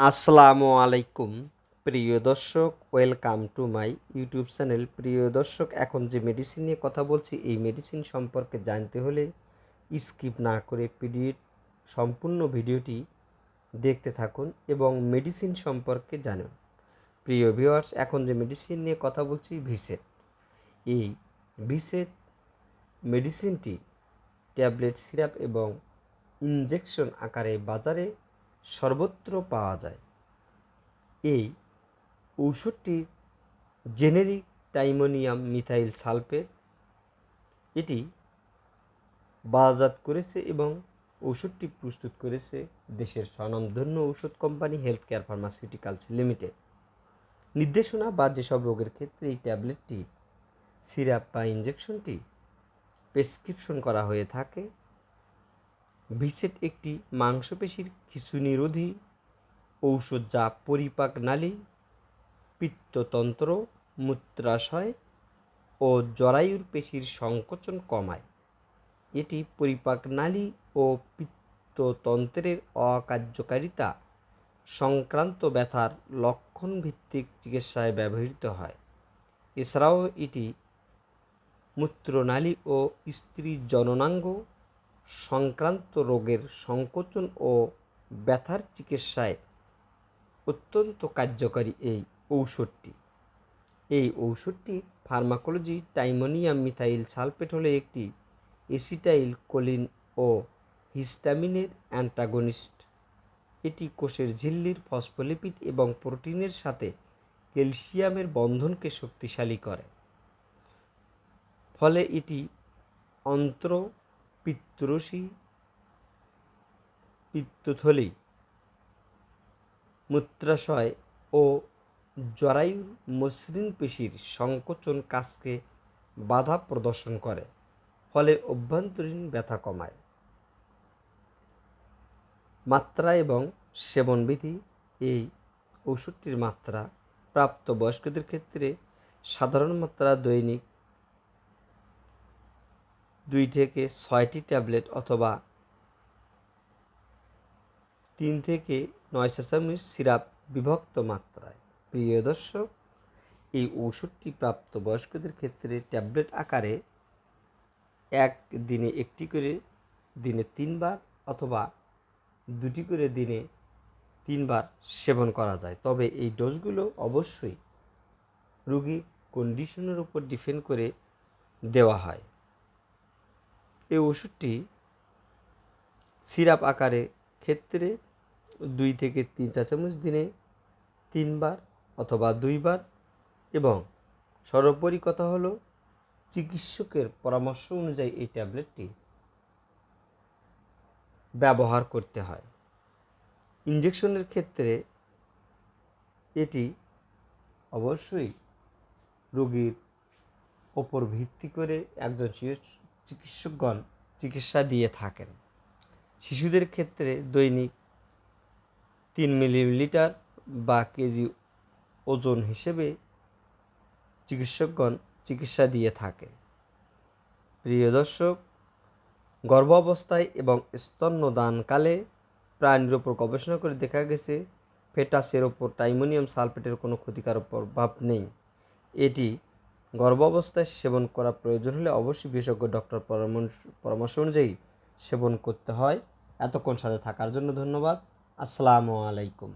আসসালামু আলাইকুম, প্রিয় দর্শক। Welcome to my YouTube channel প্রিয় দর্শক, এখন যে মেডিসিন নিয়ে কথা বলছি, এই মেডিসিন সম্পর্কে জানতে হলে স্কিপ না করে পিডিএ সম্পূর্ণ ভিডিওটি দেখতে থাকুন এবং মেডিসিন সম্পর্কে জানুন। প্রিয় ভিউয়ার্স এখন যে মেডিসিন নিয়ে কথা বলছি ভিসেট এই ভিসেট মেডিসিনটি ট্যাবলেট সিরাপ এবং ইনজেকশন আকারে বাজারে সর্বত্র পাওয়া যায়। এই ঔষধটি জেনেরিক টাইমোনিয়াম মিথাইল সালফেট। এটি বাজাত করেছে এবং ঔষধটি প্রস্তুত করেছে দেশের স্বনামধন্য ঔষধ company Health Care Pharmaceuticals Limited. নির্দেশনা বা যেসব রোগের ক্ষেত্রে এই ট্যাবলেটটি সিরাপ বা ইঞ্জেকশনটি প্রেসক্রিপশন করা হয়ে থাকে ভিসেট একটি মাংসপেশির নিরোধী ঔষধ যা পরিপাক নালী, পিত্ততন্ত্র, মূত্রাশয় ও জরায়ুর পেশির সংকোচন কমায়। এটি পরিপাক নালী ও পিত্ততন্ত্রের অকার্যকারিতা সংক্রান্ত ব্যথার লক্ষণ ভিত্তিক চিকিৎসায় ব্যবহৃত হয়। এছাড়াও এটি মূত্রনালী ও স্ত্রী জননাঙ্গ সংক্রান্ত রোগের সংকোচন ও ব্যথার চিকিৎসায় অত্যন্ত কার্যকারী এই ঔষধটি। এই ঔষধটি ফার্মাকোলজি টাইমোনিয়াম মিথাইল সালফেট হলো একটি এসিটাইল কোলিন ও হিস্টামিনের অ্যান্টাগনিস্ট এটি কোষের ঝিল্লির ফসফোলিপিড এবং প্রোটিনের সাথে ক্যালসিয়ামের বন্ধনকে শক্তিশালী করে। ফলে এটি অন্ত্র পিত্তরসী, পিত্তথলি, মূত্রাশয় ও জরায়ুর মসৃণ পেশির সংকোচন কাজকে বাধা প্রদর্শন করে, ফলে অভ্যন্তরীণ ব্যথা কমায়। মাত্রা এবং সেবনবিধি, এই ওষুধটির মাত্রা প্রাপ্তবয়স্কদের ক্ষেত্রে সাধারণ মাত্রা দৈনিক দুই থেকে ছয়টি ট্যাবলেট অথবা তিন থেকে নয় চামচ সিরাপ বিভক্ত মাত্রায়। প্রিয় দর্শক, এই ওষুধটি প্রাপ্ত বয়স্কদের ক্ষেত্রে ট্যাবলেট আকারে এক দিনে একটি করে, দিনে তিনবার অথবা দুটি করে দিনে তিনবার সেবন করা যায়। তবে এই ডোজগুলো অবশ্যই রুগীর কন্ডিশনের উপর ডিপেন্ড করে দেওয়া হয়। এই ওষুধটি সিরাপ আকারে ক্ষেত্রে দুই থেকে তিন চা চামচ দিনে তিনবার অথবা দুইবার এবং সর্বোপরি কথা হলো চিকিৎসকের পরামর্শ অনুযায়ী এই ট্যাবলেটটি ব্যবহার করতে হয়। ইঞ্জেকশনের ক্ষেত্রে এটি অবশ্যই রোগীর ওপর ভিত্তি করে একজন চিকিৎসকগণ চিকিৎসা দিয়ে থাকেন। শিশুদের ক্ষেত্রে দৈনিক তিন মিলিলিটার বা কেজি ওজন হিসেবে চিকিৎসকগণ চিকিৎসা দিয়ে থাকে প্রিয় দর্শক, গর্ভাবস্থায় এবং স্তন্যদানকালে প্রাণীর ওপর গবেষণা করে দেখা গেছে, ফেটাসের ওপর টাইমোনিয়াম সালফেটের কোনো ক্ষতিকারক প্রভাব নেই। এটি গর্ভাবস্থায় সেবন করা প্রয়োজন হলে অবশ্যই বিশেষজ্ঞ ডক্টর পরামর্শ পরামর্শ অনুযায়ী সেবন করতে হয়। এতক্ষণ সাথে থাকার জন্য ধন্যবাদ। আসসালামু আলাইকুম।